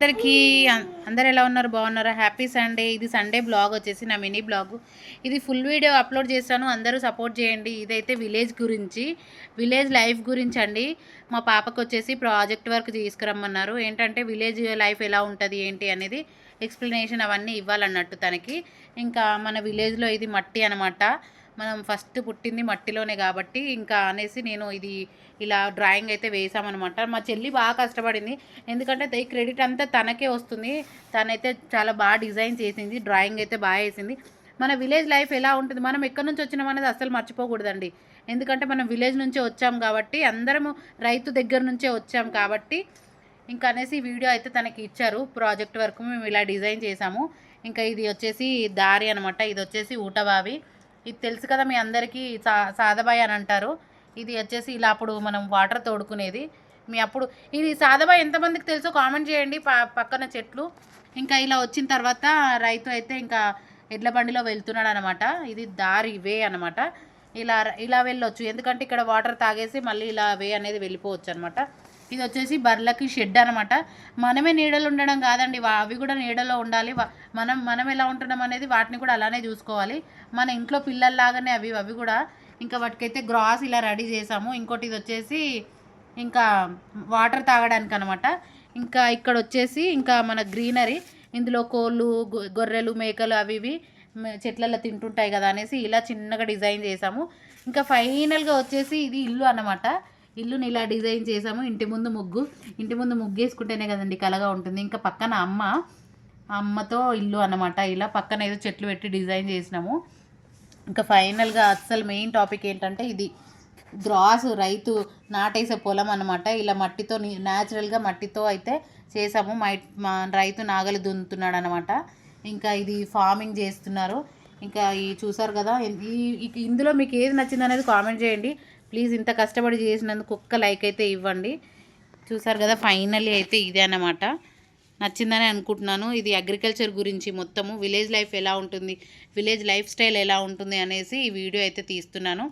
అందరికీ అందరు ఎలా ఉన్నారు? బాగున్నారా? Happy Sunday. ఇది సండే బ్లాగ్ వచ్చేసి నా మినీ బ్లాగ్. ఇది ఫుల్ వీడియో అప్లోడ్ చేశాను అందరూ సపోర్ట్ చేయండి. ఇదైతే విలేజ్ గురించి విలేజ్ లైఫ్ గురించి అండి మా పాపకు వచ్చేసి ప్రాజెక్ట్ వర్క్ తీసుకురమ్మన్నారు. ఏంటంటే విలేజ్ లైఫ్ ఎలా ఉంటుంది ఏంటి అనేది ఎక్స్ప్లెనేషన్ అవన్నీ ఇవ్వాలన్నట్టు తనకి. ఇంకా మన విలేజ్లో ఇది మట్టి అనమాట మనం ఫస్ట్ పుట్టింది మట్టిలోనే కాబట్టి ఇంకా అనేసి నేను ఇది ఇలా డ్రాయింగ్ అయితే వేసామన్నమాట. మా చెల్లి బాగా కష్టపడింది. ఎందుకంటే ఈ క్రెడిట్ అంతా తనకే వస్తుంది. తనైతే చాలా బాగా డిజైన్ చేసింది. డ్రాయింగ్ అయితే బాగా వేసింది. మన విలేజ్ లైఫ్ ఎలా ఉంటుంది? మనం ఎక్కడి నుంచి వచ్చినాం అనేది అస్సలు మర్చిపోకూడదండి. ఎందుకంటే మనం విలేజ్ నుంచే వచ్చాం కాబట్టి అందరము రైతు దగ్గర నుంచే వచ్చాం కాబట్టి ఇంకా అనేసి వీడియో అయితే తనకి ఇచ్చారు. ప్రాజెక్ట్ వర్క్ మేము ఇలా డిజైన్ చేసాము. ఇంకా ఇది వచ్చేసి దారి అనమాట ఇది వచ్చేసి ఊటబావి. ఇది తెలుసు కదా మీ అందరికీ సా సాదబాయి అని అంటారు. ఇది వచ్చేసి ఇలా అప్పుడు మనం వాటర్ తోడుకునేది. మీ అప్పుడు ఇది సాదబాయ్ ఎంతమందికి తెలుసో కామెంట్ చేయండి పక్కన చెట్లు. ఇంకా ఇలా వచ్చిన తర్వాత రైతు అయితే ఇంకా ఎడ్ల బండిలో వెళ్తున్నాడు అనమాట ఇది దారి వే అనమాట. ఇలా ఇలా వెళ్ళొచ్చు. ఎందుకంటే ఇక్కడ వాటర్ తాగేసి మళ్ళీ ఇలా వే అనేది వెళ్ళిపోవచ్చు అనమాట ఇది వచ్చేసి బర్లకి షెడ్ అనమాట మనమే నీడలు ఉండడం కాదండి అవి కూడా నీడలో ఉండాలి. మనం మనం ఎలా ఉంటున్నాం అనేది వాటిని కూడా అలానే చూసుకోవాలి. మన ఇంట్లో పిల్లల్లాగానే అవి అవి కూడా. ఇంకా వాటికైతే గ్రాస్ ఇలా రెడీ చేసాము. ఇంకోటి ఇది వచ్చేసి ఇంకా వాటర్ తాగడానికి అనమాట ఇంకా ఇక్కడ వచ్చేసి ఇంకా మన గ్రీనరీ ఇందులో కోళ్ళు గొ- గొర్రెలు మేకలు అవి ఇవి చెట్లలో తింటుంటాయి కదా అనేసి ఇలా చిన్నగా డిజైన్ చేసాము. ఇంకా ఫైనల్గా వచ్చేసి ఇది ఇల్లు అనమాట ఇల్లుని ఇలా డిజైన్ చేసాము ఇంటి ముందు ముగ్గు ఇంటి ముందు ముగ్గు వేసుకుంటేనే కదండి కలగా ఉంటుంది. ఇంకా పక్కన అమ్మ అమ్మతో ఇల్లు అన్నమాట. ఇలా పక్కన ఏదో చెట్లు పెట్టి డిజైన్ చేసినాము. ఇంకా ఫైనల్గా అస్సలు మెయిన్ టాపిక్ ఏంటంటే ఇది గ్రాస్ రైతు నాటేసే పొలం అన్నమాట. ఇలా మట్టితో న్యాచురల్గా మట్టితో అయితే చేసాము మై మా రైతు నాగలి దున్నుతున్నాడు అనమాట ఇంకా ఇది ఫార్మింగ్ చేస్తున్నారు. ఇంకా ఈ చూసారు కదా ఈ- ఇందులో మీకు ఏది నచ్చింది అనేది కామెంట్ చేయండి. ప్లీజ్ ఇంత కష్టపడి చేసినందుకు ఒక్క లైక్ అయితే ఇవ్వండి. చూసారు కదా ఫైనలీ అయితే ఇదే అన్నమాట. నచ్చిందని అనుకుంటున్నాను. ఇది అగ్రికల్చర్ గురించి మొత్తము విలేజ్ లైఫ్ ఎలా ఉంటుంది విలేజ్ లైఫ్ స్టైల్ ఎలా ఉంటుంది అనేసి ఈ వీడియో అయితే తీస్తున్నాను.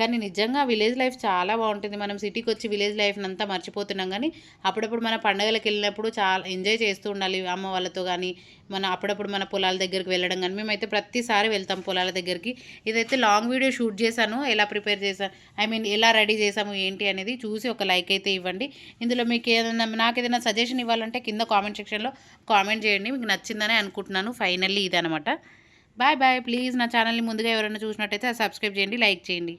కానీ నిజంగా విలేజ్ లైఫ్ చాలా బాగుంటుంది. మనం సిటీకి వచ్చి విలేజ్ లైఫ్ని అంతా మర్చిపోతున్నాం. కానీ అప్పుడప్పుడు మన పండగలకు వెళ్ళినప్పుడు చాలా ఎంజాయ్ చేస్తూ ఉండాలి అమ్మ వాళ్ళతో కానీ మన అప్పుడప్పుడు మన పొలాల దగ్గరికి వెళ్ళడం కానీ. మేమైతే ప్రతిసారి వెళ్తాం పొలాల దగ్గరికి. ఇదైతే లాంగ్ వీడియో షూట్ చేశాను. ఎలా ప్రిపేర్ చేశాను ఐ మీన్ ఎలా రెడీ చేశాము ఏంటి అనేది చూసి ఒక లైక్ అయితే ఇవ్వండి. ఇందులో మీకు ఏదైనా నాకు ఏదైనా సజెషన్ ఇవ్వాలంటే కింద కామెంట్ సెక్షన్లో కామెంట్ చేయండి. మీకు నచ్చిందని అనుకుంటున్నాను. ఫైనల్లీ ఇదనమాట. Bye bye. ప్లీజ్ నా ఛానల్ని ముందుగా ఎవరైనా చూసినట్టయితే సబ్స్క్రైబ్ చేయండి లైక్ చేయండి.